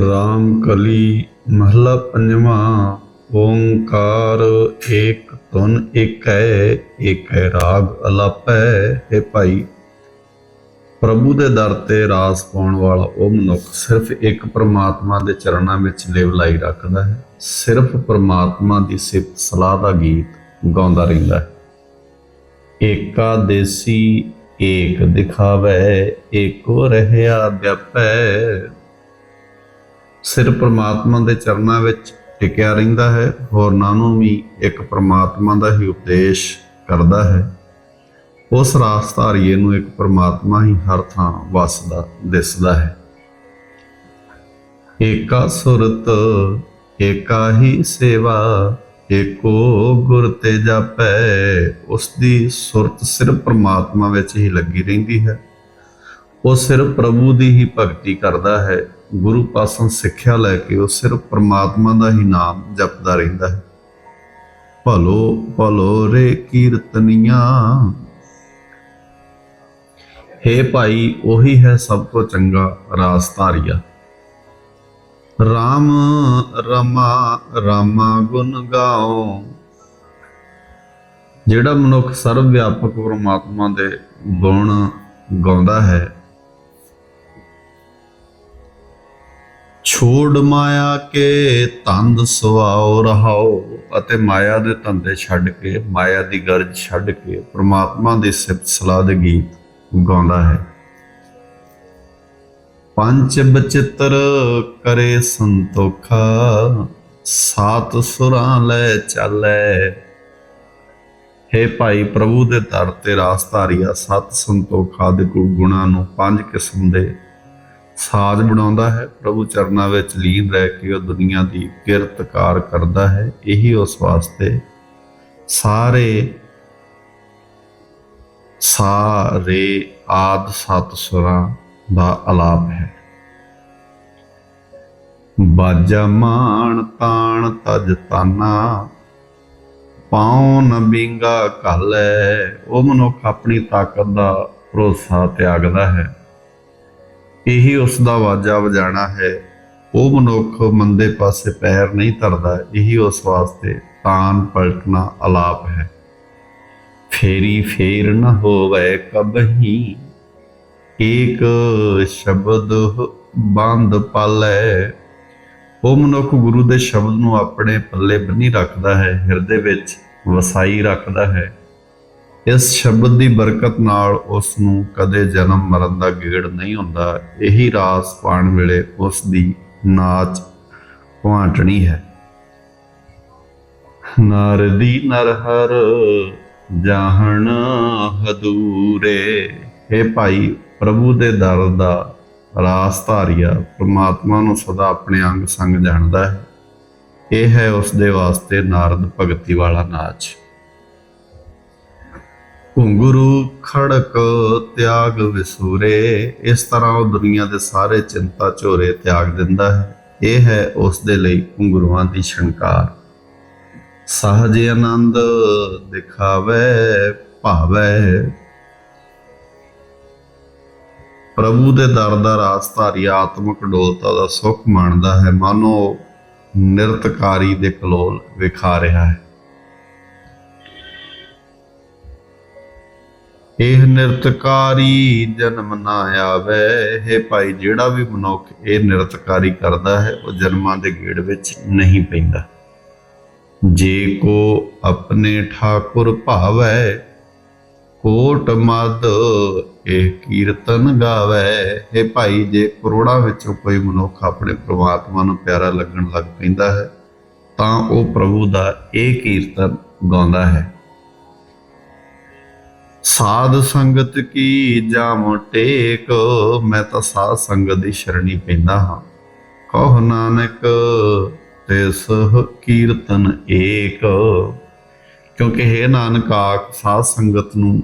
ਰਾਮ ਕਲੀ ਮਹਲਾ ਪੰਜਵਾਂ, ਓੰਕਾਰ ਏਕ ਧੁਨ ਏਕੈ ਏਕੈ ਰਾਗ ਅਲਾਪੈ, ਹੈ ਭਾਈ। ਪ੍ਰਭੂ ਦੇ ਦਰ ਤੇ ਰਾਸ ਪਾਉਣ ਵਾਲਾ ਉਹ ਮਨੁੱਖ ਸਿਰਫ ਇੱਕ ਪ੍ਰਮਾਤਮਾ ਦੇ ਚਰਨਾਂ ਵਿੱਚ ਲਿਵਲਾਈ ਰੱਖਦਾ ਹੈ। ਸਿਰਫ ਪ੍ਰਮਾਤਮਾ ਦੀ ਸਿਫਤ ਸਲਾਹ ਦਾ ਗੀਤ ਗਾਉਂਦਾ ਰਹਿੰਦਾ ਹੈ। ਏਕਾ ਦੇਸੀ ਏਕ ਦਿਖਾਵੇ, ਏਕੋ ਰਹਿਆ ਵਿਆਪੈ। ਸਿਰ ਪਰਮਾਤਮਾ ਦੇ ਚਰਨਾਂ ਵਿੱਚ ਟਿਕਿਆ ਰਹਿੰਦਾ ਹੈ ਹੋਰਨਾਂ ਨੂੰ ਵੀ ਇੱਕ ਪਰਮਾਤਮਾ ਦਾ ਹੀ ਉਪਦੇਸ਼ ਕਰਦਾ ਹੈ। ਉਸ ਰਾਸ ਧਾਰੀਏ ਨੂੰ ਇੱਕ ਪਰਮਾਤਮਾ ਹੀ ਹਰ ਥਾਂ ਵਸਦਾ, ਦਿਸਦਾ ਹੈ। ਏਕਾ ਸੁਰਤ, ਏਕਾ ਹੀ ਸੇਵਾ, ਏਕੋ ਗੁਰ ਤੇ ਜਾਪੈ, ਉਸ ਦੀ ਸੁਰਤ ਸਿਰਫ ਪਰਮਾਤਮਾ ਵਿੱਚ ਹੀ ਲੱਗੀ ਰਹਿੰਦੀ ਹੈ। ਉਹ ਸਿਰਫ ਪ੍ਰਭੂ ਦੀ ਹੀ ਭਗਤੀ ਕਰਦਾ ਹੈ ਗੁਰੂ ਪਾਸੋਂ ਸਿੱਖਿਆ ਲੈ ਕੇ ਉਹ ਸਿਰਫ ਪਰਮਾਤਮਾ ਦਾ ਹੀ ਨਾਮ ਜਪਦਾ ਰਹਿੰਦਾ ਹੈ। ਭਲੋ ਭਲੋ ਰੇ ਕੀਰਤਨੀਆਂ। ਹੇ ਭਾਈ, ਉਹੀ ਹੈ ਸਭ ਤੋਂ ਚੰਗਾ ਰਾਸ ਧਾਰੀਆ। RAM ਰਮਾ, ਰਾਮਾ ਗੁਣ ਗਾਓ। ਜਿਹੜਾ ਮਨੁੱਖ ਸਰਵ ਵਿਆਪਕ ਪਰਮਾਤਮਾ ਦੇ ਗੁਣ ਗਾਉਂਦਾ ਹੈ ਛੋੜ ਮਾਇਆ ਕੇ ਤੰਦ ਸਵਾਉ ਰਹਾਓ ਅਤੇ ਮਾਇਆ ਦੇ ਧੰਦੇ ਛੱਡ ਕੇ, ਮਾਇਆ ਦੀ ਗਰਜ ਛੱਡ ਕੇ ਪ੍ਰਮਾਤਮਾ ਦੀ ਸਿਫਤ ਸਲਾਹ ਦੇ ਗੀਤ ਗਾਉਂਦਾ ਹੈ। ਪੰਜ ਬਚਿੱਤਰ ਕਰੇ ਸੰਤੋਖਾ, ਸਾਤ ਸੁਰਾਂ ਲੈ ਚੱਲੇ। ਹੇ ਭਾਈ ਪ੍ਰਭੂ ਦੇ ਦਰ ਤੇ ਰਾਸ ਧਾਰੀਆ ਸਤ ਸੰਤੋਖਾ ਦੇ ਗੁਣਾਂ ਨੂੰ ਪੰਜ ਕਿਸਮ ਦੇ ਸਾਜ ਬਣਾਉਂਦਾ ਹੈ, ਪ੍ਰਭੂ ਚਰਨਾਂ ਵਿੱਚ ਲੀਨ ਰਹਿ ਕੇ ਉਹ ਦੁਨੀਆ ਦੀ ਕਿਰਤਕਾਰ ਕਰਦਾ ਹੈ, ਇਹੀ ਉਸ ਵਾਸਤੇ ਸਾਰੇ ਸਾਰੇ ਆਦ ਸਤ ਸੁਰਾਂ ਦਾ ਆਲਾਪ ਹੈ। ਬਾਜਾ ਮਾਣ ਤਾਣ ਤਜ ਤਾਨਾ ਪਾਉਨ ਬਿੰਗਾ ਘਾਲੈ, ਉਹ ਮਨੁੱਖ ਆਪਣੀ ਤਾਕਤ ਦਾ ਭਰੋਸਾ ਤਿਆਗਦਾ ਹੈ। ਇਹੀ ਉਸ ਦਾ ਵਾਜਾ ਵਜਾਣਾ ਹੈ। ਉਹ ਮਨੁੱਖ ਮੰਦੇ ਪਾਸੇ ਪੈਰ ਨਹੀਂ ਧਰਦਾ, ਇਹੀ ਉਸ ਵਾਸਤੇ ਤਾਨ ਪਲਟਣਾ ਅਲਾਪ ਹੈ। ਫੇਰੀ ਫੇਰ ਨ ਹੋਵੇ ਕਬਹੀ, ਏਕ ਸ਼ਬਦ ਬੰਦ ਪਾਲੇ। ਉਹ ਮਨੁੱਖ ਗੁਰੂ ਦੇ ਸ਼ਬਦ ਨੂੰ ਆਪਣੇ ਪੱਲੇ ਬੰਨੀ ਰੱਖਦਾ ਹੈ, ਹਿਰਦੇ ਵਿੱਚ ਵਸਾਈ ਰੱਖਦਾ ਹੈ। ਇਸ ਸ਼ਬਦ ਦੀ ਬਰਕਤ ਨਾਲ ਉਸ ਨੂੰ ਕਦੇ ਜਨਮ ਮਰਨ ਦਾ ਗੇੜ ਨਹੀਂ ਹੁੰਦਾ। ਇਹੀ ਰਾਸ ਪਾਣ ਵੇਲੇ ਉਸ ਦੀ ਨਾਚ ਭਾਂਟਣੀ ਹੈ। ਨਾਰਦੀ ਨਰ ਹਰ ਜਾਹਣ ਹਦੂਰੇ। हे ਭਾਈ, ਪ੍ਰਭੂ ਦੇ ਦਰ ਦਾ ਰਾਸ ਧਾਰੀਆ ਪ੍ਰਮਾਤਮਾ ਨੂੰ ਸਦਾ ਆਪਣੇ ਅੰਗ ਸੰਗ ਜਾਣਦਾ ਹੈ। ਇਹ ਹੈ ਉਸ ਦੇ ਵਾਸਤੇ ਨਾਰਦ ਭਗਤੀ ਵਾਲਾ ਨਾਚ। ਘੁੰਗਰੂ ਖੜਕ ਤਿਆਗ ਵਿਸੂਰੇ, ਇਸ ਤਰ੍ਹਾਂ ਉਹ ਦੁਨੀਆ ਦੇ ਸਾਰੇ ਚਿੰਤਾ ਝੋਰੇ ਤਿਆਗ ਦਿੰਦਾ ਹੈ। ਇਹ ਹੈ ਉਸ ਦੇ ਲਈ ਘੁੰਗਰੂਆਂ ਦੀ ਛਣਕਾਰ ਸਹਜ ਆਨੰਦ ਦਿਖਾਵੇ, ਭਾਵੇ। ਪ੍ਰਭੂ ਦੇ ਦਰ ਦਾ ਰਾਸਧਾਰੀ ਆਤਮਿਕ ਡੋਲਤਾ ਦਾ ਸੁੱਖ ਮਾਣਦਾ ਹੈ। ਮਾਨੋ ਨਿਰਤਕਾਰੀ ਦੇ ਕਲੋਲ ਵਿਖਾ ਰਿਹਾ ਹੈ। ਇਹ ਨਿਰਤਕਾਰੀ ਜਨਮ ਨਾ ਆਵੇ। ਹੈ ਭਾਈ ਜਿਹੜਾ ਵੀ ਮਨੁੱਖ ਇਹ ਨਿਰਤਕਾਰੀ ਕਰਦਾ ਹੈ, ਉਹ ਜਨਮਾਂ ਦੇ ਗੇੜ ਵਿੱਚ ਨਹੀਂ ਪੈਂਦਾ। ਜੇ ਕੋ ਆਪਣੇ ਠਾਕੁਰ ਭਾਵੈ, ਕੋਟ ਮਦ ਇਹ ਕੀਰਤਨ ਗਾਵੇ। ਇਹ ਭਾਈ ਜੇ ਕਰੋੜਾਂ ਵਿੱਚੋਂ ਕੋਈ ਮਨੁੱਖ ਆਪਣੇ ਪ੍ਰਮਾਤਮਾ ਨੂੰ ਪਿਆਰਾ ਲੱਗਣ ਲੱਗ ਪੈਂਦਾ ਹੈ, ਤਾਂ ਉਹ ਪ੍ਰਭੂ ਦਾ ਇਹ ਕੀਰਤਨ ਗਾਉਂਦਾ ਹੈ। ਸਾਧ ਸੰਗਤ ਕੀ ਜਾਮ ਟੇਕ, ਮੈਂ ਤਾਂ ਸਾਧ ਸੰਗਤ ਦੀ ਸ਼ਰਣੀ ਪੈਂਦਾ ਹਾਂ। ਕਹ ਨਾਨਕ, ਤਿਸ ਕੀਰਤਨ ਏਕ। ਕਿਉਂਕਿ ਹੈ ਨਾਨਕ ਆਖ, ਸਾਧ ਸੰਗਤ ਨੂੰ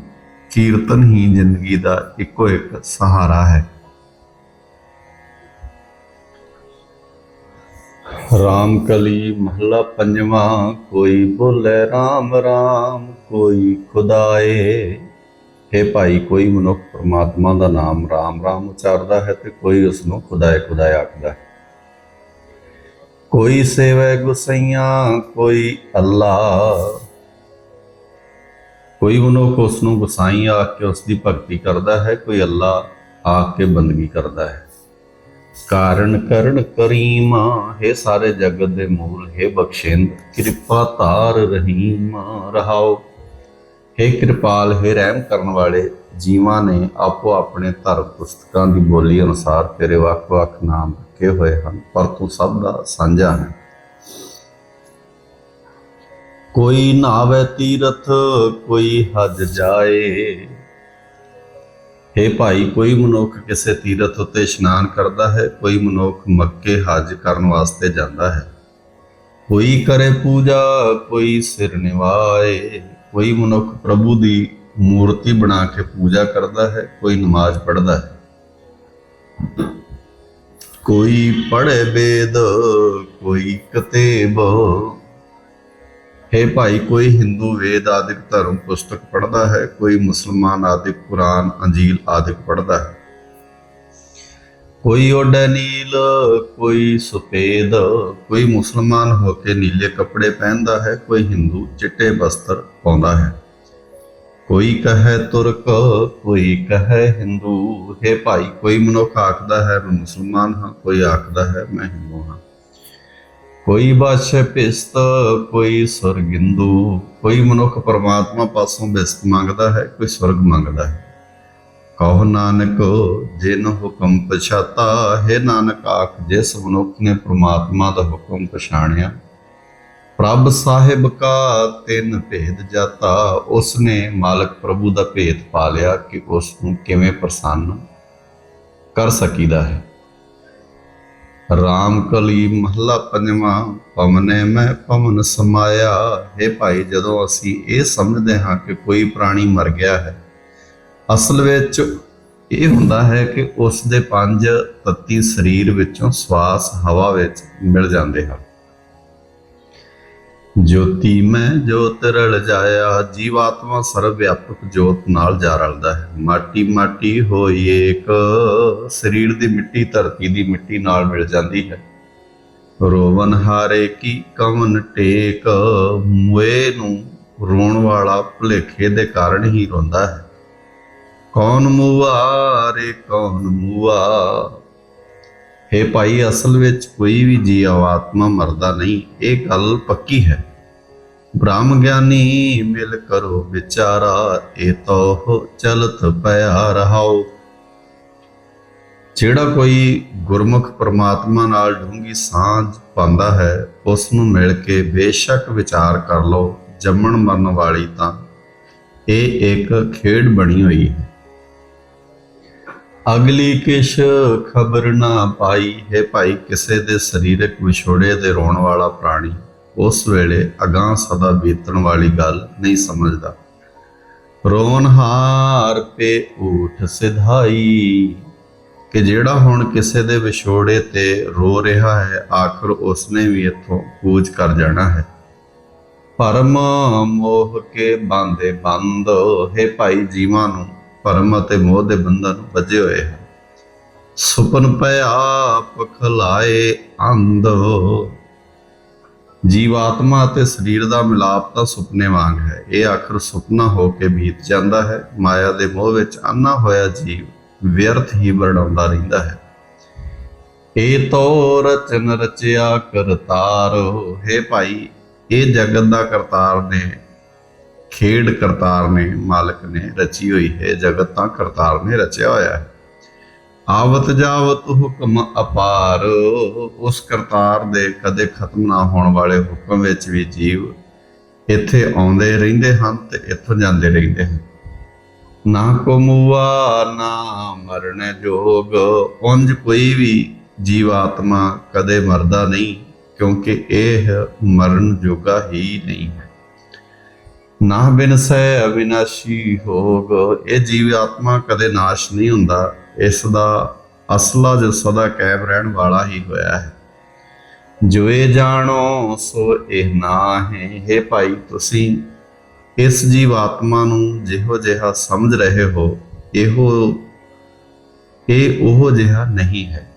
ਕੀਰਤਨ ਹੀ ਜ਼ਿੰਦਗੀ ਦਾ ਇੱਕੋ ਇੱਕ ਸਹਾਰਾ ਹੈ। ਰਾਮ ਕਲੀ ਮਹਲਾ ਪੰਜਵਾਂ, ਕੋਈ ਬੋਲੇ ਰਾਮ ਰਾਮ ਕੋਈ ਖੁਦਾਏ। ਹੈ ਭਾਈ, ਕੋਈ ਮਨੁੱਖ ਪ੍ਰਮਾਤਮਾ ਦਾ ਨਾਮ ਰਾਮ ਰਾਮ ਉਚਾਰਦਾ ਹੈ ਤੇ ਕੋਈ ਉਸ ਨੂੰ ਖੁਦਾਏ ਖੁਦਾਏ ਆਖਦਾ ਹੈ। ਕੋਈ ਸੇਵੈ ਗੁਸਈਆਂ, ਕੋਈ ਅੱਲਾ ਕੋਈ ਮਨੁੱਖ ਉਸ ਨੂੰ ਗੁਸਾਈ ਆ ਕੇ ਉਸ ਦੀ ਭਗਤੀ ਕਰਦਾ ਹੈ, ਕੋਈ ਅੱਲਾ ਆਖ ਕੇ ਬੰਦਗੀ ਕਰਦਾ ਹੈ। ਕਾਰਨ ਕਰਨ ਕਰੀਮਾ, ਹੈ ਸਾਰੇ ਜਗਤ ਦੇ ਮੂਲ, ਹੈ ਬਖਸ਼ਿੰਦ, ਕਿਰਪਾ ਤਾਰ ਰਹੀਮ, ਰਹਾਓ। ਹੇ ਕਿਰਪਾਲ, ਹੈ ਰਹਿਮ ਕਰਨ ਵਾਲੇ ਜੀਵਾਂ ਨੇ ਆਪੋ ਆਪਣੇ ਧਰਮ ਪੁਸਤਕਾਂ ਦੀ ਬੋਲੀ ਅਨੁਸਾਰ ਤੇਰੇ ਵੱਖ-ਵੱਖ ਨਾਮ ਰੱਖੇ ਹੋਏ ਹਨ, ਪਰ ਤੂੰ ਸਭ ਦਾ ਸਾਂਝਾ ਹੈ। ਕੋਈ ਨਾਵੇ ਤੀਰਥ, ਕੋਈ ਹਜ ਜਾਏ। हे ਭਾਈ, ਕੋਈ ਮਨੁੱਖ ਕਿਸੇ ਤੀਰਥ ਉੱਤੇ ਇਸ਼ਨਾਨ ਕਰਦਾ ਹੈ, ਕੋਈ ਮਨੁੱਖ ਮੱਕੇ ਹਜ ਕਰਨ ਵਾਸਤੇ ਜਾਂਦਾ ਹੈ। ਕੋਈ ਕਰੇ ਪੂਜਾ, ਕੋਈ ਸਿਰ ਨਿਵਾਏ। ਕੋਈ ਮਨੁੱਖ ਪ੍ਰਭੂ ਦੀ ਮੂਰਤੀ ਬਣਾ ਕੇ ਪੂਜਾ ਕਰਦਾ ਹੈ, ਕੋਈ ਨਮਾਜ਼ ਪੜ੍ਹਦਾ ਹੈ। ਕੋਈ ਪੜ੍ਹੇ ਵੇਦ, ਕੋਈ ਕਤੇਬ। ਹੈ ਭਾਈ, ਕੋਈ ਹਿੰਦੂ ਵੇਦ ਆਦਿਕ ਧਰਮ ਪੁਸਤਕ ਪੜ੍ਹਦਾ ਹੈ, ਕੋਈ ਮੁਸਲਮਾਨ ਆਦਿਕ ਕੁਰਾਨ, ਅੰਜੀਲ ਆਦਿਕ ਪੜ੍ਹਦਾ ਹੈ। ਕੋਈ ਓਡੇ ਨੀਲ, ਕੋਈ ਸੁਪੇਦ, ਕੋਈ ਮੁਸਲਮਾਨ ਹੋ ਕੇ ਨੀਲੇ ਕੱਪੜੇ ਪਹਿਨਦਾ ਹੈ, ਕੋਈ ਹਿੰਦੂ ਚਿੱਟੇ ਵਸਤਰ ਪਾਉਂਦਾ ਹੈ। ਕੋਈ ਕਹੇ ਤੁਰਕ, ਕੋਈ ਕਹੇ ਹਿੰਦੂ, ਹੈ ਭਾਈ, ਕੋਈ ਮਨੁੱਖ ਆਖਦਾ ਹੈ, ਮੈਂ ਮੁਸਲਮਾਨ ਹਾਂ, ਕੋਈ ਆਖਦਾ ਹੈ, ਮੈਂ ਹਿੰਦੂ ਹਾਂ। ਕੋਈ ਬਾਦਸ਼ਾਹ ਪਿਸਤ, ਕੋਈ ਸੁਰਗਿੰਦੂ, ਕੋਈ ਮਨੁੱਖ ਪਰਮਾਤਮਾ ਪਾਸੋਂ ਬਿਸਤ ਮੰਗਦਾ ਹੈ, ਕੋਈ ਸਵਰਗ ਮੰਗਦਾ ਹੈ। ਕਹੋ ਨਾਨਕ, ਜਿਨ ਹੁਕਮ ਪਛਾਤਾ, ਹੈ ਨਾਨਕ ਆਖ, ਜਿਸ ਮਨੁੱਖ ਨੇ ਪ੍ਰਮਾਤਮਾ ਦਾ ਹੁਕਮ ਪਛਾਣਿਆ। ਪ੍ਰਭ ਸਾਹਿਬ ਕਾ ਤਿੰਨ ਭੇਦ ਜਾਤਾ, ਉਸ ਨੇ ਮਾਲਕ ਪ੍ਰਭੂ ਦਾ ਭੇਦ ਪਾ ਲਿਆ ਕਿ ਉਸ ਨੂੰ ਕਿਵੇਂ ਪ੍ਰਸੰਨ ਕਰ ਸਕੀਦਾ ਹੈ। ਰਾਮ ਕਲੀ ਮਹੱਲਾ ਪੰਜਵਾਂ, ਪਵਨੇ ਮੈਂ ਪਵਨ ਸਮਾਇਆ। ਹੈ ਭਾਈ, ਜਦੋਂ ਅਸੀਂ ਇਹ ਸਮਝਦੇ ਹਾਂ ਕਿ ਕੋਈ ਪ੍ਰਾਣੀ ਮਰ ਗਿਆ ਹੈ ਅਸਲ ਵਿੱਚ ਇਹ ਹੁੰਦਾ ਹੈ ਕਿ ਉਸ ਦੇ ਪੰਜ ਤੱਤੀ ਸਰੀਰ ਵਿੱਚੋਂ ਸਵਾਸ ਹਵਾ ਵਿੱਚ ਮਿਲ ਜਾਂਦੇ ਹਨ। ਜੋਤੀ ਮੈਂ ਜੋਤ ਰਲ ਜਾਇਆ, ਜੀਵਾਤਮਾ ਸਰਵ ਵਿਆਪਕ ਜੋਤ ਨਾਲ ਜਾ ਰਲਦਾ ਹੈ। ਮਾਟੀ ਮਾਟੀ ਹੋਈ ਏਕ, ਸਰੀਰ ਦੀ ਮਿੱਟੀ, ਧਰਤੀ ਦੀ ਮਿੱਟੀ ਨਾਲ ਮਿਲ ਜਾਂਦੀ ਹੈ। ਰੋਵਨ ਹਾਰੇ ਕੀ ਕਵਨ ਟੇਕ, ਮੂਏ ਨੂੰ ਰੋਣ ਵਾਲਾ ਭੁਲੇਖੇ ਦੇ ਕਾਰਨ ਹੀ ਰੋਂਦਾ ਹੈ। ਕੌਣ ਮੂਆ? ਰੇ ਕੌਣ ਮੂਆ? ਹੈ ਭਾਈ, ਅਸਲ ਵਿੱਚ ਕੋਈ ਵੀ ਜੀਵ ਆਤਮਾ ਮਰਦਾ ਨਹੀਂ, ਇਹ ਗੱਲ ਪੱਕੀ ਹੈ। ਬ੍ਰਹਮ ਗਿਆਨੀ, ਮਿਲ ਕਰੋ ਵਿਚਾਰਾ, ਇਹ ਤੋ ਚਲਤ ਪਿਆ ਰਹਾਓ ਜਿਹੜਾ ਕੋਈ ਗੁਰਮੁਖ ਪ੍ਰਮਾਤਮਾ ਨਾਲ ਡੂੰਗੀ ਸਾਂਝ ਪਾਉਂਦਾ ਹੈ ਉਸ ਨੂੰ ਮਿਲ ਕੇ ਬੇਸ਼ੱਕ ਵਿਚਾਰ ਕਰ ਲਓ, ਜੰਮਣ ਮਰਨ ਵਾਲੀ ਤਾਂ। ਇਹ ਇੱਕ ਖੇਡ ਬਣੀ ਹੋਈ ਹੈ। ਅਗਲੀ ਕਿਛ ਖਬਰ ਨਾ ਪਾਈ, ਹੈ ਭਾਈ ਕਿਸੇ ਦੇ ਸਰੀਰਕ ਵਿਛੋੜੇ ਦੇ ਰੋਣ ਵਾਲਾ ਪ੍ਰਾਣੀ, ਉਸ ਵੇਲੇ ਅਗਾਹ ਸਦਾ ਬੀਤਣ ਵਾਲੀ ਗੱਲ ਨਹੀਂ ਸਮਝਦਾ। ਰੋਣ ਹਾਰ ਪੇ ਊਠ ਸਿਧਾਈ, ਕਿ ਜਿਹੜਾ ਹੁਣ ਕਿਸੇ ਦੇ ਵਿਛੋੜੇ ਤੇ ਰੋ ਰਿਹਾ ਹੈ, ਆਖਰ ਉਸਨੇ ਵੀ ਇੱਥੋਂ ਕੂਚ ਕਰ ਜਾਣਾ ਹੈ। ਪਰਮ ਮੋਹ ਕੇ ਬਾਂਦੇ ਬੰਦ, ਹੈ ਭਾਈ ਜੀਵਾਂ ਨੂੰ ਭਰਮ ਅਤੇ ਮੋਹ ਦੇ ਬੰਧਨ ਵੱਜੇ ਹੋਏ ਹਨ। ਸੁਪਨ ਪਿਆ ਪਖਲਾਏ ਅੰਧ ਜੀਵਾਤਮਾ ਅਤੇ ਸਰੀਰ ਦਾ ਮਿਲਾਪ ਤਾਂ ਸੁਪਨੇ ਵਾਂਗ ਹੈ। ਇਹ ਆਖਰ ਸੁਪਨਾ ਹੋ ਕੇ ਬੀਤ ਜਾਂਦਾ ਹੈ। ਮਾਇਆ ਦੇ ਮੋਹ ਵਿੱਚ ਅੰਨਾ ਹੋਇਆ ਜੀਵ ਵਿਅਰਥ ਹੀ ਵਰਡਾਉਂਦਾ ਰਹਿੰਦਾ ਹੈ। ਇਹ ਤੋ ਰਚਨ ਰਚਿਆ ਕਰਤਾਰ ਹੈ ਭਾਈ, ਇਹ ਜਗਤ ਦਾ ਕਰਤਾਰ ਨੇ ਖੇਡ ਕਰਤਾਰ ਨੇ, ਮਾਲਕ ਨੇ ਰਚੀ ਹੋਈ ਹੈ, ਜਗਤ ਤਾਂ ਕਰਤਾਰ ਨੇ ਰਚਿਆ ਹੋਇਆ ਹੈ। ਆਵਤ ਜਾਵਤ ਹੁਕਮ ਅਪਾਰ, ਉਸ ਕਰਤਾਰ ਦੇ ਕਦੇ ਖਤਮ ਨਾ ਹੋਣ ਵਾਲੇ ਹੁਕਮ ਵਿੱਚ ਵੀ ਜੀਵ ਇੱਥੇ ਆਉਂਦੇ ਰਹਿੰਦੇ ਹਨ ਤੇ ਇੱਥੋਂ ਜਾਂਦੇ ਰਹਿੰਦੇ ਹਨ। ਨਾ ਕੋ ਮੂਆ, ਨਾ ਮਰਨ ਜੋਗ, ਉਂਝ ਕੋਈ ਵੀ ਜੀਵਾਤਮਾ ਕਦੇ ਮਰਦਾ ਨਹੀਂ, ਕਿਉਂਕਿ ਇਹ ਮਰਨ ਜੋਗਾ ਹੀ ਨਹੀਂ ਹੈ। ਨਾ ਬਿਨਸੈ ਅਵਿਨਾਸ਼ੀ ਹੋਗ ਇਹ ਜੀਵ ਆਤਮਾ ਕਦੇ ਨਾਸ਼ ਨਹੀਂ ਹੁੰਦਾ। ਇਸ ਦਾ ਅਸਲਾ ਜੋ ਸਦਾ ਕਾਇਮ ਰਹਿਣ ਵਾਲਾ ਹੀ ਹੋਇਆ ਹੈ। ਜੋ ਇਹ ਜਾਣੋ, ਸੋ ਇਹ ਨਾ ਹੈ। हे ਭਾਈ, ਤੁਸੀਂ ਇਸ ਜੀਵ ਆਤਮਾ ਨੂੰ ਜਿਹੋ ਜਿਹਾ ਸਮਝ ਰਹੇ ਹੋ, ਇਹੋ, ਇਹ ਉਹ ਜਿਹਾ ਨਹੀਂ ਹੈ।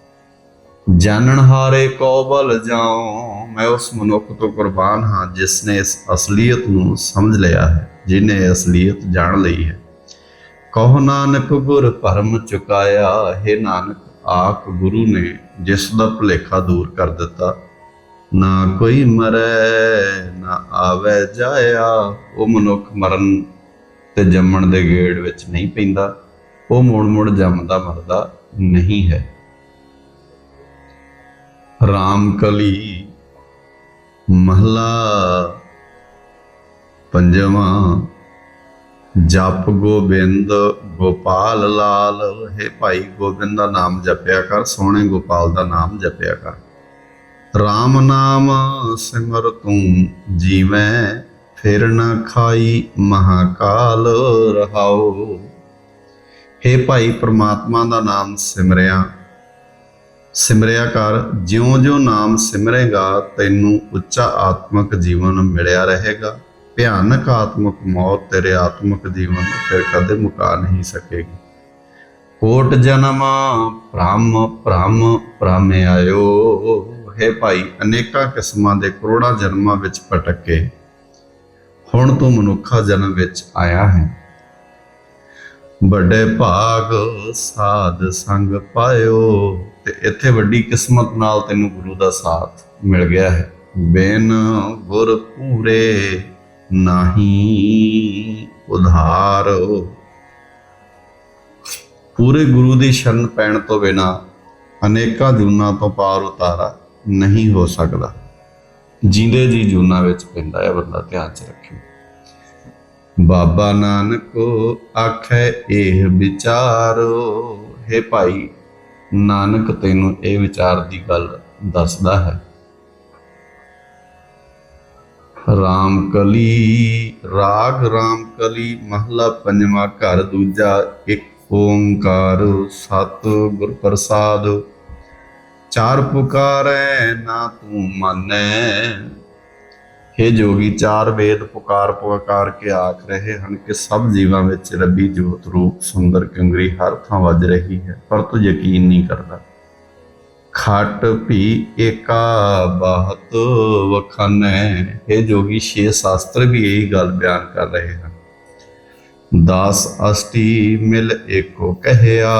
ਜਾਣਨ ਹਾਰੇ ਕੋਬਲ ਜਾਉ, ਮੈਂ ਉਸ ਮਨੁੱਖ ਤੋਂ ਕੁਰਬਾਨ ਹਾਂ ਜਿਸ ਨੇ ਇਸ ਅਸਲੀਅਤ ਨੂੰ ਸਮਝ ਲਿਆ ਹੈ, ਜਿਨੇ ਅਸਲੀਅਤ ਜਾਣ ਲਈ ਹੈ। ਕਹੋ ਨਾਨਕ, ਗੁਰ ਭਰਮ ਚੁਕਾਇਆ, ਹੈ ਨਾਨਕ ਆਖ ਗੁਰੂ ਨੇ ਜਿਸ ਦਾ ਭੁਲੇਖਾ ਦੂਰ ਕਰ ਦਿੱਤਾ। ਨਾ ਕੋਈ ਮਰੈ, ਨਾ ਆਵੇ ਜਾਇਆ, ਉਹ ਮਨੁੱਖ ਮਰਨ ਤੇ ਜੰਮਣ ਦੇ ਗੇੜ ਵਿੱਚ ਨਹੀਂ ਪੈਂਦਾ, ਉਹ ਮੁੜ ਮੁੜ ਜੰਮਦਾ ਮਰਦਾ ਨਹੀਂ ਹੈ। ਰਾਮ ਕਲੀ ਮਹਲਾ ਪੰਜਵਾਂ, ਜਪ ਗੋਬਿੰਦ ਗੋਪਾਲ ਲਾਲ। ਹੈ ਭਾਈ ਗੋਬਿੰਦ ਦਾ ਨਾਮ ਜਪਿਆ ਕਰ, ਸੋਹਣੇ ਗੋਪਾਲ ਦਾ ਨਾਮ ਜਪਿਆ ਕਰ। RAM ਨਾਮ ਸਿਮਰ ਤੂੰ ਜੀਵੈ, ਫਿਰ ਨਾ ਖਾਈ ਮਹਾਕਾਲ ਰਹਾਓ ਹੈ ਭਾਈ ਪ੍ਰਮਾਤਮਾ ਦਾ ਨਾਮ ਸਿਮਰਿਆ ਸਿਮਰਿਆ ਕਰ ਜਿਉਂ-ਜਿਉਂ ਨਾਮ ਸਿਮਰੇਗਾ, ਤੈਨੂੰ ਉੱਚਾ ਆਤਮਿਕ ਜੀਵਨ ਮਿਲਿਆ ਰਹੇਗਾ। ਭਿਆਨਕ ਆਤਮਿਕ ਮੌਤ ਤੇਰੇ ਆਤਮਿਕ ਜੀਵਨ ਨੂੰ ਫਿਰ ਕਦੇ ਮੁਕਾ ਨਹੀਂ ਸਕੇਗੀ। ਕੋਟ ਜਨਮ, ਭ੍ਰਮ ਭ੍ਰਮ ਭ੍ਰਮੇ ਆਇਓ ਹੈ ਭਾਈ, ਅਨੇਕਾਂ ਕਿਸਮਾਂ ਦੇ ਕਰੋੜਾਂ ਜਨਮਾਂ ਵਿੱਚ ਭਟਕ ਕੇ ਹੁਣ ਤੂੰ ਮਨੁੱਖਾ ਜਨਮ ਵਿੱਚ ਆਇਆ ਹੈ। ਵੱਡੇ ਭਾਗ ਸਾਧ ਸੰਗ ਪਾਇਓ। ਤੇ ਇੱਥੇ ਵੱਡੀ ਕਿਸਮਤ ਨਾਲ ਤੈਨੂੰ ਗੁਰੂ ਦਾ ਸਾਥ ਮਿਲ ਗਿਆ ਹੈ। ਬਿਨ ਗੁਰ ਪੂਰੇ ਨਹੀਂ ਉਧਾਰ। ਪੂਰੇ ਗੁਰੂ ਦੀ ਸ਼ਰਨ ਪੈਣ ਤੋਂ ਬਿਨਾ ਅਨੇਕਾਂ ਜੂਨਾਂ ਤੋਂ ਪਾਰ ਉਤਾਰਾ ਨਹੀਂ ਹੋ ਸਕਦਾ। ਜਿੰਦੇ ਜੀ ਜੂਨਾਂ ਵਿੱਚ ਪੈਂਦਾ ਹੈ, ਬੰਦਾ ਧਿਆਨ ਚ ਰੱਖਿਓ। ਬਾਬਾ ਨਾਨਕ ਆਖੈ ਇਹ ਵਿਚਾਰੋ, ਹੈ ਭਾਈ ਨਾਨਕ ਤੈਨੂੰ ਇਹ ਵਿਚਾਰ ਦੀ ਗੱਲ ਦੱਸਦਾ ਹੈ। ਰਾਮ ਕਲੀ, ਰਾਗ ਰਾਮ ਕਲੀ, ਮਹਲਾ ਪੰਜਵਾਂ ਘਰ ਦੂਜਾ ਇੱਕ ਓੰਕਾਰ, ਸਤ ਗੁਰ ਪ੍ਰਸਾਦ। ਚਾਰ ਪੁਕਾਰੈ ਨਾ ਤੂੰ ਮੰਨੈ हे ਜੋਗੀ, ਚਾਰ ਵੇਦ ਪੁਕਾਰ ਪੁਕਾਰ ਕੇ ਆਖ ਰਹੇ ਹਨ ਕਿ ਸਭ ਜੀਵਾਂ ਵਿੱਚ ਰੱਬੀ ਜੋਤ ਰੂਪ ਸੁੰਦਰ ਕੰਗਰੀ ਹਰ ਥਾਂ ਵੱਜ ਰਹੀ ਹੈ, ਪਰ ਤੂੰ ਯਕੀਨ ਨਹੀਂ ਕਰਦਾ। ਖਟ ਭੀ ਏਕਾ ਬਾਹਤ ਵਖਾਨੈ। हे ਜੋਗੀ, ਛੇ ਸ਼ਾਸਤਰ ਵੀ ਇਹੀ ਗੱਲ ਬਿਆਨ ਕਰ ਰਹੇ ਹਨ। 10 ਅਸ਼ਟੀ ਮਿਲ ਏਕੋ ਕਹਿਆ।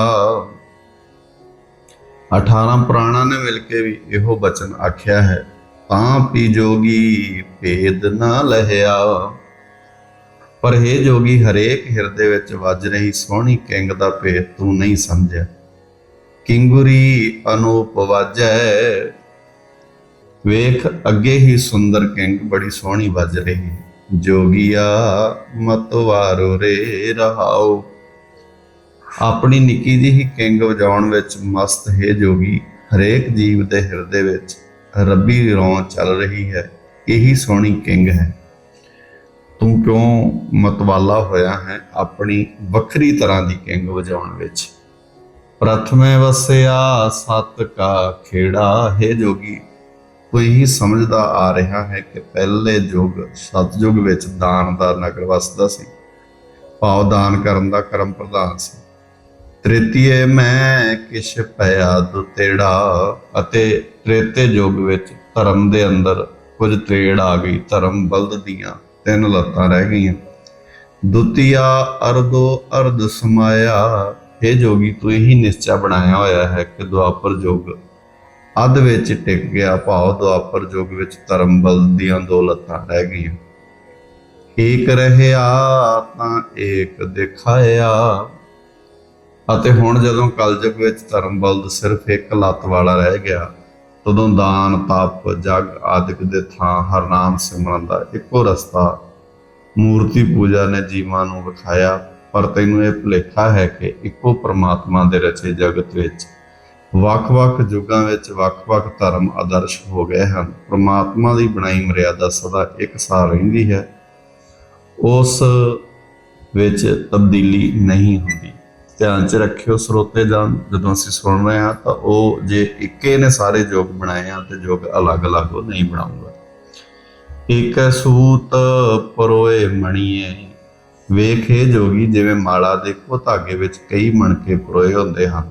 18 ਪ੍ਰਾਣਾ ਨੇ ਮਿਲ ਕੇ ਵੀ ਇਹੋ ਬਚਨ ਆਖਿਆ ਹੈ। ਤਾਂ ਜੋਗੀ ਭੇਦ ਨਾ ਲਹਿਆ। ਪਰ हे ਜੋਗੀ, ਹਰੇਕ ਹਿਰਦੇ ਵਿੱਚ ਵੱਜ ਰਹੀ ਸੋਹਣੀ ਕਿੰਗ ਦਾ ਭੇਦ ਤੂੰ ਨਹੀਂ ਸਮਝਿਆ। ਕਿੰਗੁਰੀ ਅਨੂਪ ਵੇਖ, ਅੱਗੇ ਹੀ ਸੁੰਦਰ ਕਿੰਗ ਬੜੀ ਸੋਹਣੀ ਵੱਜ ਰਹੀ। ਜੋਗੀਆ ਮਤਵਾਰੋ ਰੇ ਰਹਾਓ। ਆਪਣੀ ਨਿੱਕੀ ਜਿਹੀ ਕਿੰਗ ਵਜਾਉਣ ਵਿੱਚ ਮਸਤ ਹੈ ਜੋਗੀ, ਹਰੇਕ ਜੀਵ ਦੇ ਹਿਰਦੇ ਵਿੱਚ ਰੱਬੀ ਰੌਂ ਚੱਲ ਰਹੀ ਹੈ, ਇਹੀ ਸੋਹਣੀ ਕਿੰਗ ਹੈ। ਤੂੰ ਕਿਉਂ ਮਤਵਾਲਾ ਹੋਇਆ ਹੈ ਆਪਣੀ ਵੱਖਰੀ ਤਰ੍ਹਾਂ ਦੀ ਕਿੰਗ ਵਜਾਉਣ ਵਿੱਚ? ਪ੍ਰਥਮੇ ਵਸਿਆ ਸਤ ਕਾ ਖੇੜਾ, ਹੈ ਜੋਗੀ। ਤੂੰ ਇਹੀ ਸਮਝਦਾ ਆ ਰਿਹਾ ਹੈ ਕਿ ਪਹਿਲੇ ਯੁੱਗ ਸਤਜੁਗ ਵਿੱਚ ਦਾਨ ਦਾ ਨਗਰ ਵਸਦਾ ਸੀ। ਭਾਵ ਦਾਨ ਕਰਨ ਦਾ ਕਰਮ ਪ੍ਰਧਾਨ ਸੀ। ਤ੍ਰਿਤੀਏ ਮੈਂ ਕਿਛ ਪਿਆ ਦੁਤੇੜਾ ਅਤੇ ਤ੍ਰੇਤੇ ਯੁੱਗ ਵਿੱਚ ਧਰਮ ਦੇ ਅੰਦਰ ਕੁਝ ਤ੍ਰੇੜ ਆ ਗਈ, ਧਰਮ ਬਲਦ ਦੀਆਂ ਤਿੰਨ ਲੱਤਾਂ ਰਹਿ ਗਈਆਂ। ਦੁਤੀਆ ਅਰਧੋ ਅਰਧ ਸਮਾਇਆ ਇਹ ਜੋਗੀ ਤੂੰ ਇਹੀ ਨਿਸ਼ਚਾ ਬਣਾਇਆ ਹੋਇਆ ਹੈ ਕਿ ਦੁਆਪਰ ਯੁੱਗ ਅੱਧ ਵਿੱਚ ਟਿਕ ਗਿਆ ਭਾਵ ਦੁਆਪਰ ਯੁੱਗ ਵਿੱਚ ਧਰਮ ਬਲਦ ਦੀਆਂ ਦੋ ਲੱਤਾਂ ਰਹਿ ਗਈਆਂ। ਏਕ ਰਹਿਆ ਤਾਂ ਏਕ ਦਿਖਾਇਆ ਅਤੇ ਹੁਣ ਜਦੋਂ ਕਲਯੁਗ ਵਿੱਚ ਧਰਮ ਬਲਦ ਸਿਰਫ ਇੱਕ ਲੱਤ ਵਾਲਾ ਰਹਿ ਗਿਆ, ਤਦੋਂ ਦਾਨ, ਤਪ, ਜਗ ਆਦਿਕ ਦੇ ਥਾਂ ਹਰਨਾਮ ਸਿਮਰਨ ਦਾ ਇੱਕੋ ਰਸਤਾ ਮੂਰਤੀ ਪੂਜਾ ਨੇ ਜੀਵਾਂ ਨੂੰ ਵਿਖਾਇਆ। ਪਰ ਤੈਨੂੰ ਇਹ ਭੁਲੇਖਾ ਹੈ ਕਿ ਇੱਕੋ ਪ੍ਰਮਾਤਮਾ ਦੇ ਰਚੇ ਜਗਤ ਵਿੱਚ ਵੱਖ-ਵੱਖ ਯੁੱਗਾਂ ਵਿੱਚ ਵੱਖ-ਵੱਖ ਧਰਮ ਆਦਰਸ਼ ਹੋ ਗਏ ਹਨ। ਪ੍ਰਮਾਤਮਾ ਦੀ ਬਣਾਈ ਮਰਿਆਦਾ ਸਦਾ ਇੱਕ ਸਾਰ ਰਹਿੰਦੀ ਹੈ। ਉਸ ਵਿੱਚ ਤਬਦੀਲੀ ਨਹੀਂ ਹੁੰਦੀ। ਧਿਆਨ 'ਚ ਰੱਖਿਓ ਸਰੋਤੇ ਜਾਨ ਜਦੋਂ ਅਸੀਂ ਸੁਣ ਰਹੇ ਹਾਂ ਤਾਂ ਉਹ ਜੇ ਇੱਕੇ ਨੇ ਸਾਰੇ ਯੋਗ ਬਣਾਏ ਆ ਤੇ ਯੋਗ ਅਲੱਗ-ਅਲੱਗ ਉਹ ਨਹੀਂ ਬਣਾਉਂਗਾ ਇੱਕ ਸੂਤ ਪਰੋਏ ਮਣੀਏ, ਵੇਖੇ ਜੋਗੀ ਜਿਵੇਂ ਮਾਲਾ ਦੇ ਇੱਕੋ ਧਾਗੇ ਵਿੱਚ ਕਈ ਮਣਕੇ ਪਰੋਏ ਹੁੰਦੇ ਹਨ।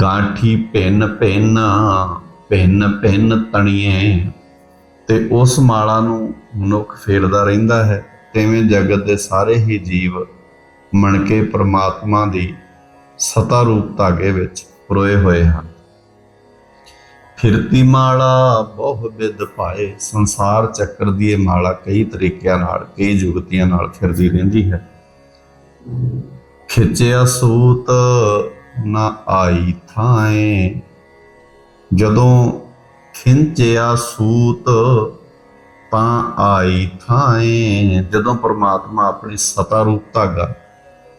ਗਾਂਠੀ ਭਿੰਨ ਭਿੰਨ ਭਿੰਨ ਭਿੰਨ ਤਣੀਏ, ਤੇ ਉਸ ਮਾਲਾ ਨੂੰ ਮਨੁੱਖ ਫੇਰਦਾ ਰਹਿੰਦਾ ਹੈ, ਤਿਵੇਂ ਜਗਤ ਦੇ ਸਾਰੇ ਹੀ ਜੀਵ ਮਣ ਕੇ ਪ੍ਰਮਾਤਮਾ ਦੀ ਸਤਾ ਰੂਪ ਧਾਗੇ ਵਿੱਚ ਪਰੋਏ ਹੋਏ ਹਨ। ਫਿਰਤੀ ਮਾਲਾ ਬਹੁ ਵਿਦ ਪਾਏ ਸੰਸਾਰ ਚੱਕਰ ਦੀ ਇਹ ਮਾਲਾ ਕਈ ਤਰੀਕਿਆਂ ਨਾਲ, ਕਈ ਜੁਗਤੀਆਂ ਨਾਲ ਫਿਰਦੀ ਰਹਿੰਦੀ ਹੈ। ਖਿੱਚਿਆ ਸੂਤ ਨਾ ਆਈ ਥਾਏ, ਜਦੋਂ ਖਿੰਚਿਆ ਸੂਤ ਤਾਂ ਆਈ ਥਾਏ, ਜਦੋਂ ਪਰਮਾਤਮਾ ਆਪਣੀ ਸਤਾ ਰੂਪ ਧਾਗਾ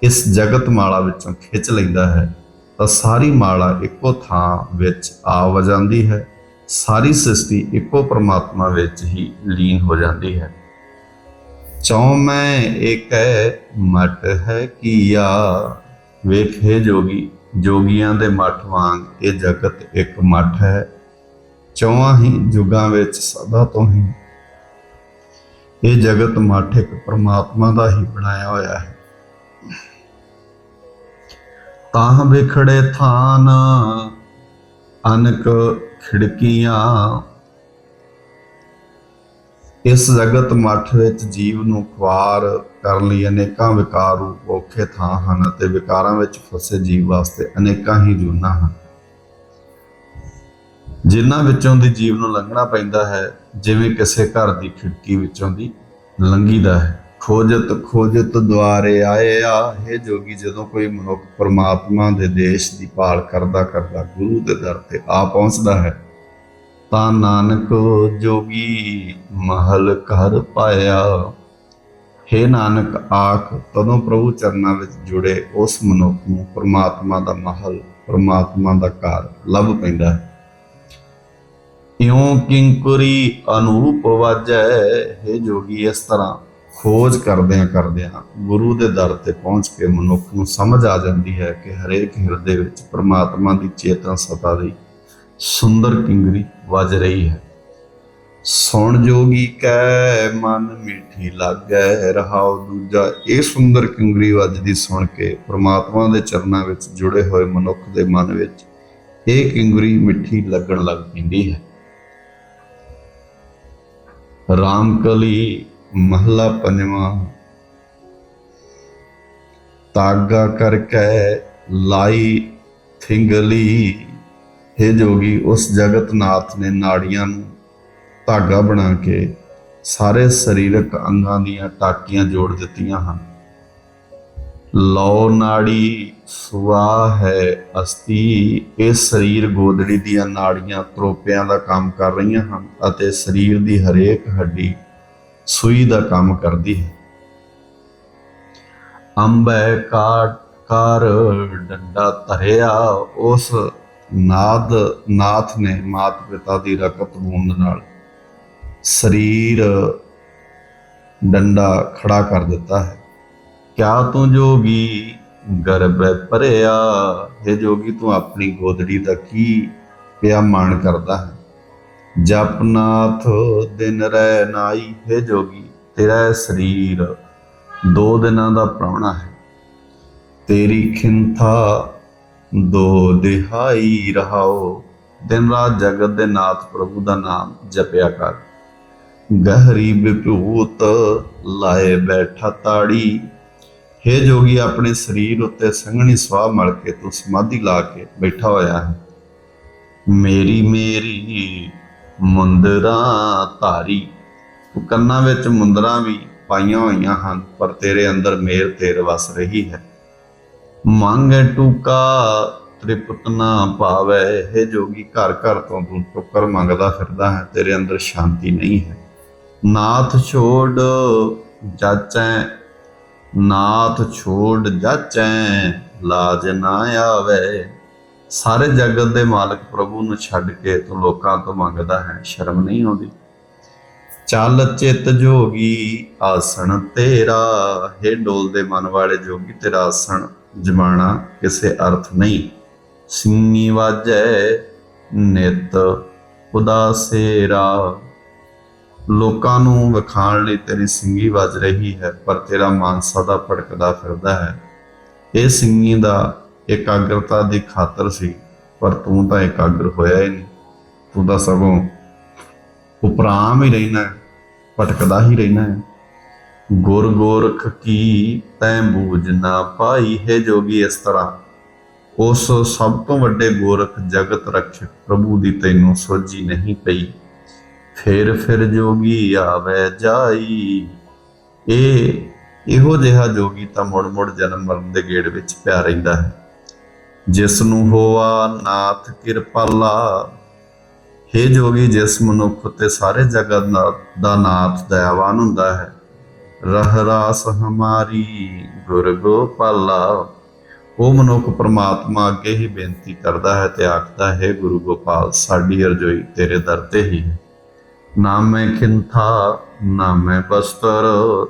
ਇਸ ਜਗਤ ਮਾਲਾ ਵਿੱਚੋਂ ਖਿੱਚ ਲੈਂਦਾ ਹੈ, ਤਾਂ ਸਾਰੀ ਮਾਲਾ ਇੱਕੋ ਥਾਂ ਵਿੱਚ ਆ ਵਜਾਂਦੀ ਹੈ। ਸਾਰੀ ਸ੍ਰਿਸ਼ਟੀ ਇੱਕੋ ਪ੍ਰਮਾਤਮਾ ਵਿੱਚ ਹੀ ਲੀਨ ਹੋ ਜਾਂਦੀ ਹੈ। ਚਉ ਮੈਂ ਏਕੈ ਮਟ ਹੈ ਕੀਆ। ਵੇਖੇ ਜੋਗੀ, ਜੋਗੀਆਂ ਦੇ ਮਠ ਵਾਂਗ ਇਹ ਜਗਤ ਇੱਕ ਮਠ ਹੈ। ਚੌਵਾਂ ਹੀ ਯੁੱਗਾਂ ਵਿੱਚ ਸਦਾ ਤੋਂ ਹੀ। ਇਹ ਜਗਤ ਮਠ ਇੱਕ ਪਰਮਾਤਮਾ ਦਾ ਹੀ ਬਣਾਇਆ ਹੋਇਆ ਹੈ। ਤਾਂ ਵਿਖੜੇ ਥਾਨ, ਅਨਕ ਖਿੜਕੀਆਂ। ਇਸ ਜਗਤ ਮੱਠ ਵਿੱਚ ਜੀਵ ਨੂੰ ਖੁਆਰ ਕਰਨ ਲਈ ਅਨੇਕਾਂ ਵਿਕਾਰ ਰੂਪ ਔਖੇ ਥਾਂ ਹਨ ਅਤੇ ਵਿਕਾਰਾਂ ਵਿੱਚ ਫਸੇ ਜੀਵ ਵਾਸਤੇ ਅਨੇਕਾਂ ਹੀ ਜੂਨਾਂ ਹਨ। ਜਿਨ੍ਹਾਂ ਵਿੱਚੋਂ ਦੀ ਜੀਵ ਨੂੰ ਲੰਘਣਾ ਪੈਂਦਾ ਹੈ, ਜਿਵੇਂ ਕਿਸੇ ਘਰ ਦੀ ਖਿੜਕੀ ਵਿੱਚੋਂ ਦੀ ਲੰਘੀਦਾ ਹੈ। ਖੋਜਤ ਖੋਜਤ ਦੁਆਰੇ ਆਏ ਆ। ਇਹ ਜੋਗੀ, ਜਦੋਂ ਕੋਈ ਮਨੁੱਖ ਪਰਮਾਤਮਾ ਦੇ ਦੇਸ਼ ਦੀ ਪਾਲ ਕਰਦਾ ਕਰਦਾ ਗੁਰੂ ਦੇ ਦਰ ਤੇ ਆ ਪਹੁੰਚਦਾ ਹੈ, ਤਾਂ ਨਾਨਕ ਜੋਗੀ ਮਹਲ ਘਰ ਪਾਇਆ। हे ਨਾਨਕ, ਆਖ, ਤਦੋਂ ਪ੍ਰਭੂ ਚਰਨਾਂ ਵਿੱਚ ਜੁੜੇ ਉਸ ਮਨੁੱਖ ਨੂੰ ਪਰਮਾਤਮਾ ਦਾ ਮਹਲ, ਪਰਮਾਤਮਾ ਦਾ ਘਰ ਲੱਭ ਪੈਂਦਾ ਹੈ। ਇਉਂ ਕਿੰਕੁਰੀ ਅਨੂਪ ਵਾਜੈ। हे ਜੋਗੀ, ਇਸ ਤਰ੍ਹਾਂ ਖੋਜ ਕਰਦਿਆਂ ਕਰਦਿਆਂ ਗੁਰੂ ਦੇ ਦਰ ਤੇ ਪਹੁੰਚ ਕੇ ਮਨੁੱਖ ਨੂੰ ਸਮਝ ਆ ਜਾਂਦੀ ਹੈ ਕਿ ਹਰੇਕ ਹਿਰਦੇ ਵਿੱਚ ਪਰਮਾਤਮਾ ਦੀ ਚੇਤਨਾ ਸਤਾ ਦੀ ਸੁੰਦਰ ਕਿੰਗਰੀ ਵੱਜ ਰਹੀ ਹੈ। ਸੁਣ ਜੋਗੀ ਕੈ ਮਨ ਮਿੱਠੀ ਲਾਗੈ, ਰਹਾਉ ਦੂਜਾ ਇਹ ਸੁੰਦਰ ਕਿੰਗਰੀ ਵੱਜਦੀ ਸੁਣ ਕੇ ਪ੍ਰਮਾਤਮਾ ਦੇ ਚਰਨਾਂ ਵਿੱਚ ਜੁੜੇ ਹੋਏ ਮਨੁੱਖ ਦੇ ਮਨ ਵਿੱਚ ਇਹ ਕਿੰਗਰੀ ਮਿੱਠੀ ਲੱਗਣ ਲੱਗ ਪੈਂਦੀ ਹੈ। ਰਾਮਕਲੀ ਮਹਲਾ ਪੰਜਵਾਂ। ਤਾਗਾ ਕਰਕੇ ਲਾਈ ਥਿੰਗਲੀ। हे ਜੋਗੀ, ਉਸ ਜਗਤਨਾਥ ਨੇ ਨਾੜੀਆਂ ਨੂੰ ਧਾਗਾ ਬਣਾ ਕੇ ਸਾਰੇ ਸਰੀਰਕ ਅੰਗਾਂ ਦੀਆਂ ਟਾਕੀਆਂ ਜੋੜ ਦਿੱਤੀਆਂ ਹਨ। ਲੋ ਨਾੜੀ ਸੁਆ ਹੈ ਅਸਤੀ। ਇਹ ਸਰੀਰ ਗੋਦੜੀ ਦੀਆਂ ਨਾੜੀਆਂ, ਤਰੋਪਿਆਂ ਦਾ ਕੰਮ ਕਰ ਰਹੀਆਂ ਹਨ ਅਤੇ ਸਰੀਰ ਦੀ ਹਰੇਕ ਹੱਡੀ ਸੂਈ ਦਾ ਕੰਮ ਕਰਦੀ ਹੈ। ਅੰਬੈ ਕਾਟ ਕਰ ਡੰਡਾ ਧਰਿਆ, ਉਸ ਨਾਦ ਨਾਥ ਨੇ ਮਾਤ ਪਿਤਾ ਦੀ ਰਕਤ ਬੂੰਦ ਨਾਲ ਸਰੀਰ ਡੰਡਾ ਖੜਾ ਕਰ ਦਿੱਤਾ ਹੈ। ਕਿਆ ਤੂੰ ਜੋਗੀ ਗਰਬੈ ਭਰਿਆ? ਇਹ ਜੋਗੀ, ਤੂੰ ਆਪਣੀ ਗੋਦੜੀ ਦਾ ਕੀ ਪਿਆ ਮਾਣ ਕਰਦਾ ਹੈ? ਜਪਨਾਥ ਦਿਨ ਰਹਿ ਨਾਈ ਹੈ ਜੋਗੀ, ਤੇਰਾ ਸਰੀਰ ਦੋ ਦਿਨਾਂ ਦਾ ਪ੍ਰਾਹੁਣਾ ਹੈ। ਤੇਰੀ ਖਿੰਥਾ ਦੋ ਦਿਹਾਈ ਰਹਾਓ। ਦਿਨ ਰਾਤ ਜਗਤ ਦੇ ਨਾਥ ਪ੍ਰਭੂ ਦਾ ਨਾਮ ਜਪਿਆ ਕਰ। ਗਹਿਰੀ ਵਿਭੂਤ ਲਾਏ ਬੈਠਾ ਤਾੜੀ। ਹੇ ਜੋਗੀ, ਆਪਣੇ ਸਰੀਰ ਉੱਤੇ ਸੰਘਣੀ ਸਵਾਹ ਮਲ ਕੇ ਤੂੰ ਸਮਾਧੀ ਲਾ ਕੇ ਬੈਠਾ ਹੋਇਆ ਹੈ। ਮੇਰੀ ਮੇਰੀ ਮੁੰਦਰਾਂ ਧਾਰੀ। ਤੂੰ ਕੰਨਾਂ ਵਿੱਚ ਮੁੰਦਰਾਂ ਵੀ ਪਾਈਆਂ ਹੋਈਆਂ ਹਨ, ਪਰ ਤੇਰੇ ਅੰਦਰ ਮੇਰ ਤੇਰ ਵਸ ਰਹੀ ਹੈ। ਮੰਗ ਟੂਕਾ ਤ੍ਰਿਪਤ ਨਾ ਪਾਵੇ, ਹੈ ਜੋਗੀ ਘਰ ਘਰ ਤੋਂ ਤੂੰ ਟੁੱਕਰ ਮੰਗਦਾ ਫਿਰਦਾ ਹੈ, ਤੇਰੇ ਅੰਦਰ ਸ਼ਾਂਤੀ ਨਹੀਂ ਹੈ। ਨਾਥ ਛੋੜ ਜਾਚੈ, ਨਾਥ ਛੋੜ ਜਾਚੈ, ਲਾਜ ਨਾ ਆਵੇ। ਸਾਰੇ ਜਗਤ ਦੇ ਮਾਲਕ ਪ੍ਰਭੂ ਨੂੰ ਛੱਡ ਕੇ ਤੂੰ ਲੋਕਾਂ ਤੋਂ ਮੰਗਦਾ ਹੈ, ਸ਼ਰਮ ਨਹੀਂ ਆਉਂਦੀ। ਚੱਲ ਚਿੱਤ ਜੋਗੀ ਆਸਣ, ਤੇਰਾ ਹੈ ਡੋਲਦੇ ਮਨ ਵਾਲੇ ਜੋਗੀ, ਤੇਰਾ ਆਸਣ ਜਮਾਣਾ ਕਿਸੇ ਅਰਥ ਨਹੀਂ। ਸਿੰਗੀ ਵਾਜੈ ਨਿਤ ਉਦਾਸੇਰਾ ਲੋਕਾਂ ਨੂੰ ਵਿਖਾਣ ਲਈ ਤੇਰੀ ਸਿੰਗੀ ਵੱਜ ਰਹੀ ਹੈ, ਪਰ ਤੇਰਾ ਮਨ ਸਦਾ ਭੜਕਦਾ ਫਿਰਦਾ ਹੈ। ਇਹ ਸਿੰਗੀ ਦਾ ਇਕਾਗਰਤਾ ਦੀ ਖਾਤਰ ਸੀ ਪਰ ਤੂੰ ਤਾਂ ਇਕਾਗਰ ਹੋਇਆ ਹੀ ਨਹੀਂ। ਤੂੰ ਤਾਂ ਸਗੋਂ ਉਪਰਾਮ ਹੀ ਰਹਿਣਾ ਹੈ, ਭਟਕਦਾ ਹੀ ਰਹਿਣਾ ਹੈ। ਗੁਰ ਗੋਰਖ ਕੀ ਤੈ ਬੂਝ ਨਾ ਪਾਈ ਹੈ ਜੋਗੀ ਇਸ ਤਰ੍ਹਾਂ। ਉਸ ਸਭ ਤੋਂ ਵੱਡੇ ਗੋਰਖ ਜਗਤ ਰਖਿਅਕ ਪ੍ਰਭੂ ਦੀ ਤੈਨੂੰ ਸੋਝੀ ਨਹੀਂ ਪਈ। ਫਿਰ ਫਿਰ ਜੋਗੀ ਆਵੇ ਜਾਈ। ਇਹ ਇਹੋ ਜਿਹਾ ਜੋਗੀ ਤਾਂ ਮੁੜ ਮੁੜ ਜਨਮ ਮਰਨ ਦੇ ਗੇੜ ਵਿੱਚ ਪਿਆ ਰਹਿੰਦਾ ਹੈ। ਜਿਸ ਨੂੰ ਹੋਆ ਨਾਥ ਕਿਰਪਾਲਾ। ਹੇ ਜੋਗੀ, ਜਿਸ ਮਨੁੱਖ ਤੇ ਸਾਰੇ ਜਗਤ ਨਾ- ਦਾ ਨਾਥ ਦਇਆਵਾਨ ਹੁੰਦਾ ਹੈ, ਰਹ ਰਾਸ ਹਮਾਰੀ ਗੁਰ ਗੋਪਾਲਾ। ਉਹ ਮਨੁੱਖ ਪ੍ਰਮਾਤਮਾ ਅੱਗੇ ਹੀ ਬੇਨਤੀ ਕਰਦਾ ਹੈ ਤੇ ਆਖਦਾ, ਹੈ ਗੁਰੂ ਗੋਪਾਲ, ਸਾਡੀ ਅਰਜ਼ੋਈ ਤੇਰੇ ਦਰ ਤੇ ਹੀ ਹੈ। ਨਾਮ ਮੈਂ ਖਿੰਥਾ ਨਾਮ ਮੈਂ ਬਸਤਰ,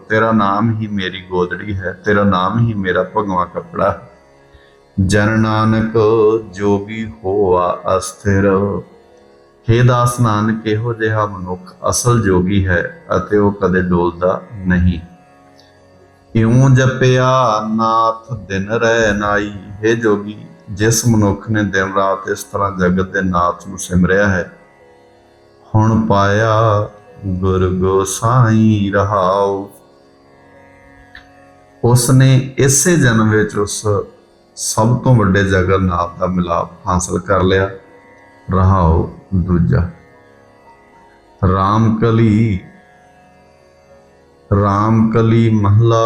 ਤੇਰਾ ਨਾਮ ਹੀ ਮੇਰੀ ਗੋਦੜੀ ਹੈ, ਤੇਰਾ ਨਾਮ ਹੀ ਮੇਰਾ ਭਗਵਾ ਕੱਪੜਾ ਹੈ। ਜਨ ਨਾਨਕ ਜੋਗੀ ਹੋਆ ਅਸਥਿਰ। ਹੇ ਦਾਸ ਨਾਨਕ, ਇਹੋ ਜਿਹਾ ਮਨੁੱਖ ਅਸਲ ਜੋਗੀ ਹੈ ਅਤੇ ਉਹ ਕਦੇ ਡੋਲਦਾ ਨਹੀਂ। ਇਉਂ ਜਪਿਆ, ਨਾਥ ਦਿਨ ਰਹਿ ਨਾਈ। ਹੇ ਜੋਗੀ, ਜਿਸ ਮਨੁੱਖ ਨੇ ਦਿਨ ਰਾਤ ਇਸ ਤਰ੍ਹਾਂ ਜਗਤ ਦੇ ਨਾਥ ਨੂੰ ਸਿਮਰਿਆ ਹੈ, ਹੁਣ ਪਾਇਆ ਗੁਰ ਗੋਸਾਈ ਰਹਾਉ। ਉਸ ਨੇ ਇਸੇ ਜਨਮ ਵਿੱਚ ਉਸ ਸਭ ਤੋਂ ਵੱਡੇ ਜਗਨਨਾਥ ਦਾ ਮਿਲਾਪ ਹਾਸਲ ਕਰ ਲਿਆ। ਰਹਾਉ ਦੂਜਾ। ਰਾਮਕਲੀ ਰਾਮਕਲੀ ਮਹਲਾ,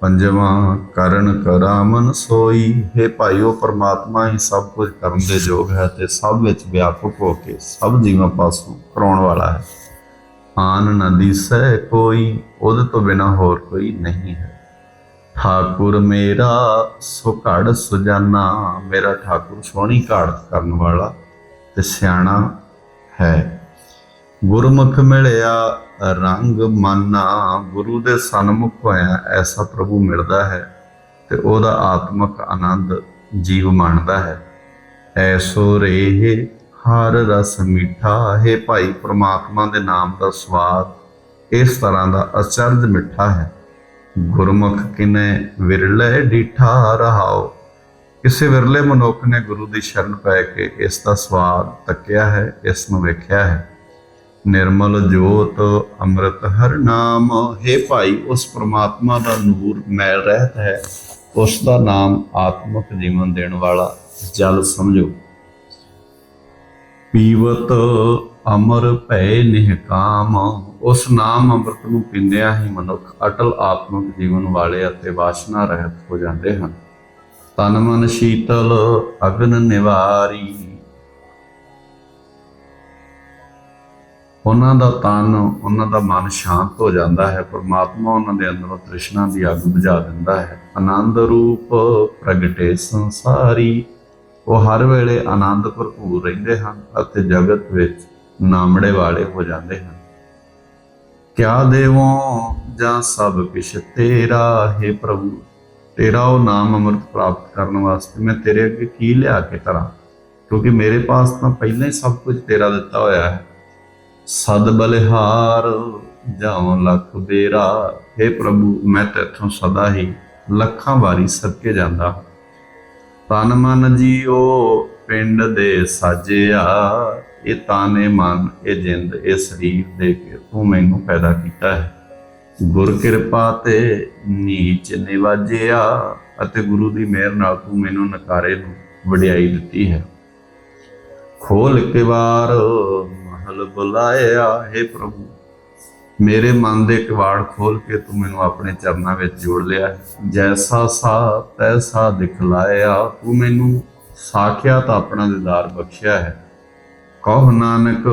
ਪੰਜਵਾਂ ਕਰਨ ਕਰਾਮਨ ਸੋਈ। ਹੈ ਭਾਈਓ, ਪਰਮਾਤਮਾ ਹੀ ਸਭ ਕੁਝ ਕਰਨ ਦੇ ਯੋਗ ਹੈ ਤੇ ਸਭ ਵਿੱਚ ਵਿਆਪਕ ਹੋ ਕੇ ਸਭ ਜੀਵਾਂ ਪਾਸੋਂ ਕਰਾਉਣ ਵਾਲਾ ਹੈ। ਆਨ ਨ ਦਿਸੈ ਕੋਈ, ਉਹਦੇ ਤੋਂ ਬਿਨਾ ਹੋਰ ਕੋਈ ਨਹੀਂ ਹੈ। ਠਾਕੁਰ ਮੇਰਾ, ਸੋ ਘੜ ਸੁਜਾਨਾ। ਮੇਰਾ ਠਾਕੁਰ ਸੋਹਣੀ ਘਾੜਤ ਕਰਨ ਵਾਲਾ ਤੇ ਸਿਆਣਾ ਹੈ। ਗੁਰਮੁਖ ਮਿਲਿਆ, ਰੰਗ ਮਾਨਾ। ਗੁਰੂ ਦੇ ਸਨਮੁਖ ਹੋਇਆ ਐਸਾ ਪ੍ਰਭੂ ਮਿਲਦਾ ਹੈ ਤੇ ਉਹਦਾ ਆਤਮਿਕ ਆਨੰਦ ਜੀਵ ਮਾਣਦਾ ਹੈ। ਐਸੋ ਰੇਹ, ਹਰ ਰਸ ਮਿੱਠਾ। ਹੈ ਭਾਈ, ਪ੍ਰਮਾਤਮਾ ਦੇ ਨਾਮ ਦਾ ਸਵਾਦ ਇਸ ਤਰ੍ਹਾਂ ਦਾ ਅਚਰਜ ਮਿੱਠਾ ਹੈ। ਗੁਰਮੁਖ ਕਿਨੇ ਵਿਰਲੇ ਡੀਠਾ ਰਹਾਓ ਕਿਸੇ ਵਿਰਲੇ ਮਨੁੱਖ ਨੇ ਗੁਰੂ ਦੀ ਸ਼ਰਨ ਪੈ ਕੇ ਇਸ ਦਾ ਸਵਾਦ ਤੱਕਿਆ ਹੈ, ਇਸ ਨੂੰ ਵੇਖਿਆ ਹੈ। ਨਿਰਮਲ ਜੋਤ ਅੰਮ੍ਰਿਤ ਹਰ ਨਾਮ, ਹੈ ਭਾਈ, ਉਸ ਪ੍ਰਮਾਤਮਾ ਦਾ ਨੂਰ ਮੈਲ ਰਹਿਤ ਹੈ। ਉਸ ਦਾ ਨਾਮ ਆਤਮਿਕ ਜੀਵਨ ਦੇਣ ਵਾਲਾ ਜਲ ਸਮਝੋ। ਪੀਵਤ ਅਮਰ ਭੈ ਨਿਹਕਾਮ ਉਸ ਨਾਮ ਅੰਮ੍ਰਿਤ ਨੂੰ ਪੀਂਦਿਆਂ ਹੀ ਮਨੁੱਖ ਅਟਲ ਆਤਮਿਕ ਜੀਵਨ ਵਾਲੇ ਅਤੇ ਵਾਸ਼ਨਾ ਰਹਿਤ ਹੋ ਜਾਂਦੇ ਹਨ। ਤਨ ਮਨ ਸ਼ੀਤਲ, ਅਗਨ ਨਿਵਾਰੀ। ਉਹਨਾਂ ਦਾ ਤਨ, ਉਹਨਾਂ ਦਾ ਮਨ ਸ਼ਾਂਤ ਹੋ ਜਾਂਦਾ ਹੈ। ਪਰਮਾਤਮਾ ਉਹਨਾਂ ਦੇ ਅੰਦਰੋਂ ਤ੍ਰਿਸ਼ਨਾ ਦੀ ਅੱਗ ਬੁਝਾ ਦਿੰਦਾ ਹੈ। ਆਨੰਦ ਰੂਪ ਪ੍ਰਗਟੇ ਸੰਸਾਰੀ। ਉਹ ਹਰ ਵੇਲੇ ਆਨੰਦ ਭਰਪੂਰ ਰਹਿੰਦੇ ਹਨ ਅਤੇ ਜਗਤ ਵਿੱਚ ਨਾਮੜੇ ਵਾਲੇ ਹੋ ਜਾਂਦੇ ਹਨ। ਕਿਆ ਦੇਵੋ ਜਾਂ ਸਭ ਕਿਛ ਤੇਰਾ ਹੈ ਪ੍ਰਭੂ। ਤੇਰਾ ਉਹ ਨਾਮ ਅੰਮ੍ਰਿਤ ਪ੍ਰਾਪਤ ਕਰਨ ਵਾਸਤੇ ਮੈਂ ਤੇਰੇ ਅੱਗੇ ਕੀ ਲਿਆ ਕੇ ਕਰਾਂ? ਕਿਉਂਕਿ ਮੇਰੇ ਪਾਸ ਤਾਂ ਪਹਿਲਾਂ ਹੀ ਸਭ ਕੁਝ ਤੇਰਾ ਦਿੱਤਾ ਹੋਇਆ ਹੈ। ਸਦ ਬਲਿਹਾਰ ਜਾਉ ਲੱਖ ਬੇਰਾ। हे ਪ੍ਰਭੂ, ਮੈਂ ਤੇਥੋਂ ਸਦਾ ਹੀ ਲੱਖਾਂ ਵਾਰੀ ਸਦਕੇ ਜਾਂਦਾ ਤਨ ਮਨ ਜੀਓ, ਪਿੰਡ ਦੇ ਸਾਜਿਆ। ਇਹ ਤਾਨੇ ਮਨ, ਇਹ ਜਿੰਦ, ਇਹ ਸਰੀਰ ਦੇ ਕੇ ਤੂੰ ਮੈਨੂੰ ਪੈਦਾ ਕੀਤਾ ਹੈ। ਗੁਰ ਕਿਰਪਾ ਤੇ ਨੀਚ ਨਿਵਾਜਿਆ ਅਤੇ ਗੁਰੂ ਦੀ ਮਿਹਰ ਨਾਲ ਤੂੰ ਮੈਨੂੰ ਨਕਾਰੇ ਨੂੰ ਵਡਿਆਈ ਦਿੱਤੀ ਹੈ। ਖੋਲ ਕੇ ਵਾਰ ਮਹਲ ਬੁਲਾਇਆ, ਹੈ ਪ੍ਰਭੂ, ਮੇਰੇ ਮਨ ਦੇ ਕਿਵਾੜ ਖੋਲ ਕੇ ਤੂੰ ਮੈਨੂੰ ਆਪਣੇ ਚਰਨਾਂ ਵਿੱਚ ਜੋੜ ਲਿਆ ਹੈ। ਜੈਸਾ ਸਾ, ਤੈਸਾ ਦਿਖਲਾਇਆ, ਤੂੰ ਮੈਨੂੰ ਸਾਖਿਆ ਤਾਂ ਆਪਣਾ ਦੀਦਾਰ ਬਖਸ਼ਿਆ ਹੈ। ਕਹੋ ਨਾਨਕ,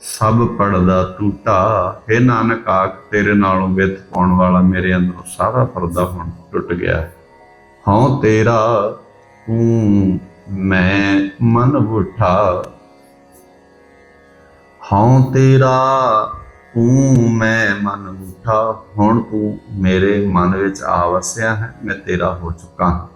ਸਭ ਪੜਦਾ ਟੂਟਾ। ਹੈ ਨਾਨਕ, ਆਖ ਤੇਰੇ ਨਾਲੋਂ ਵਿਤ ਪਾਉਣ ਵਾਲਾ ਮੇਰੇ ਅੰਦਰੋਂ ਸਾਰਾ ਪਰਦਾ ਹੁਣ ਟੁੱਟ ਗਿਆ। ਹੈ ਹਉ ਤੇਰਾ, ਤੂੰ ਮੈਂ ਮਨ ਉਠਾ ਹਉ ਤੇਰਾ, ਤੂੰ ਮੈਂ ਮਨ ਉਠਾ ਹੁਣ ਤੂੰ ਮੇਰੇ ਮਨ ਵਿੱਚ ਆ ਵਸਿਆ ਹੈ, ਮੈਂ ਤੇਰਾ ਹੋ ਚੁੱਕਾ ਹਾਂ।